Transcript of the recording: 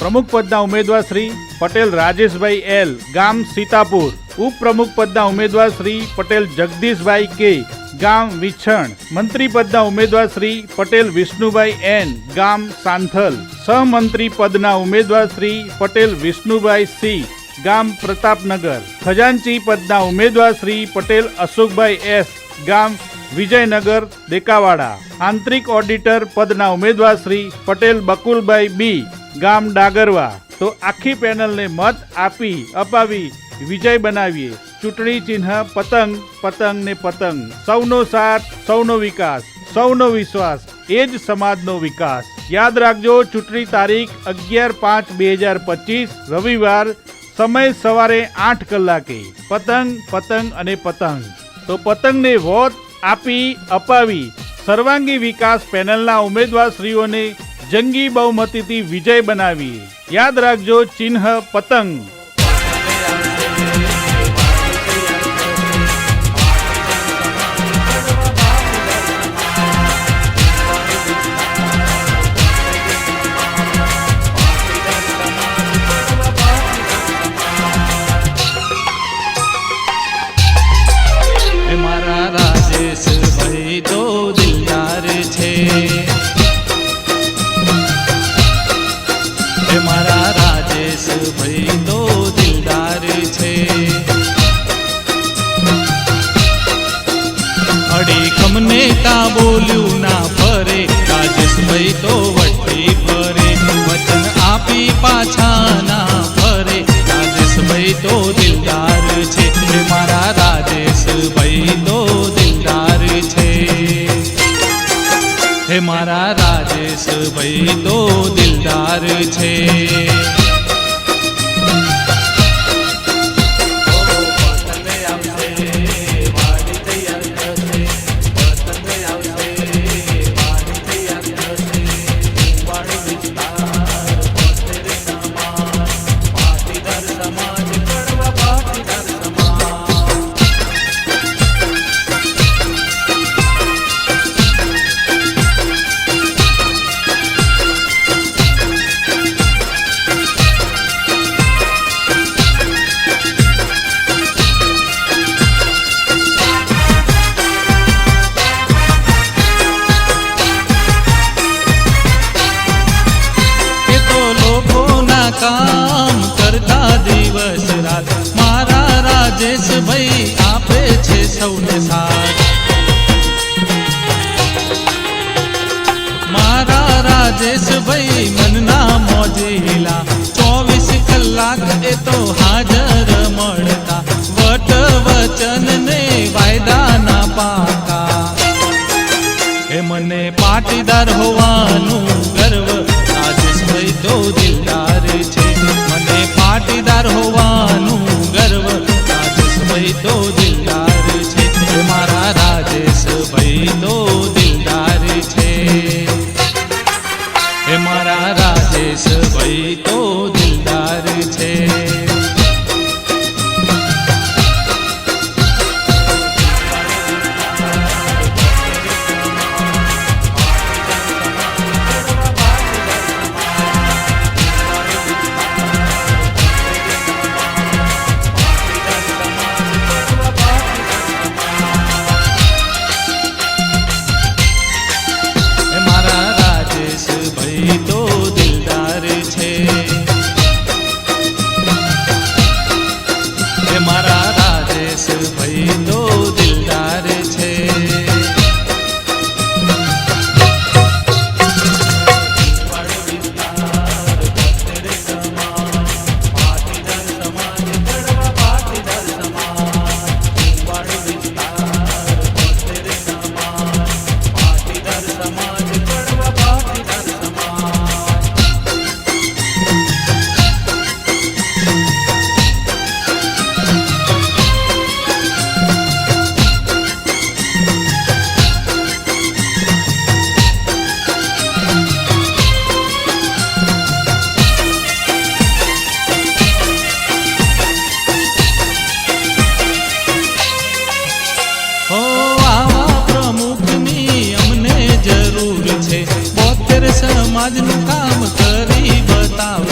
પ્રમુખ પદના ઉમેદવાર શ્રી પટેલ રાજેશભાઈ એલ, ગામ સીતાપુર. ઉપપ્રમુખ પદના ઉમેદવાર શ્રી પટેલ જગદીશભાઈ કે, ગામ વિછણ મંત્રી પદના ઉમેદવાર શ્રી પટેલ વિષ્ણુભાઈ એન, ગામ સાંથલ. સહમંત્રી પદના ઉમેદવાર શ્રી પટેલ વિષ્ણુભાઈ સી, ગામ પ્રતાપનગર. ખજાનચી પદના ઉમેદવાર શ્રી પટેલ અશોકભાઈ એસ, ગામ વિજયનગર, દેકાવાડા. આંતરિક ઓડિટર પદના ઉમેદવાર શ્રી પટેલ બકુલભાઈ બી ગામ ડાગરવા. તો આખી પેનલને મત આપી, અપાવી, વિજય બનાવીએ. ચૂંટણી ચિહ્ન પતંગ પતંગ ને પતંગ. સૌનો સાથ, સૌનો વિકાસ, સૌનો વિશ્વાસ, એ જ સમાજનો વિકાસ. યાદ રાખજો, ચૂંટણી તારીખ અગિયાર પાંચ બે હજાર પચીસ, રવિવાર, સમય સવારે આઠ કલાકે. પતંગ પતંગ અને પતંગ. તો પતંગને વોટ આપી, અપાવી. સર્વાંગી વિકાસ પેનલના ઉમેદવારશ્રીઓને જંગી બહુમતીથી વિજય બનાવી યાદ રાખજો ચિહ્ન પતંગ. હે મારા રાજેશ ભાઈ તો દિલદાર છે. અડીખમ નેતા બોલ્યું ના ફરે રાજેશભાઈ તો વટી ફરે, વચન આપી પાછા ના ફરે રાજેશભાઈ તો દિલદાર છે મારા રાજેશભાઈ તો દિલદાર છે. હે મારા રાજેશ ભાઈ તો દિલદાર છે. મારા ભાઈ આપે છે સૌને સાથ. મારા રાજેશભાઈ મનના મોજીલા. ચોવીસ કલાક એ તો હાજર મળતા. વટ વચન ને વાયદાના પાકા. એ મને પાટીદાર હોવાનું ગર્વ. રાજેશભાઈ તો દિલદાર છે. મને પાટીદાર હોવાનું રાજેશભાઈ તો દિલદાર છે. મારા રાજેશભાઈ તો દિલદાર છે. મારા રાજેશભાઈ તો સમાજનું કામ કરી બતાવ.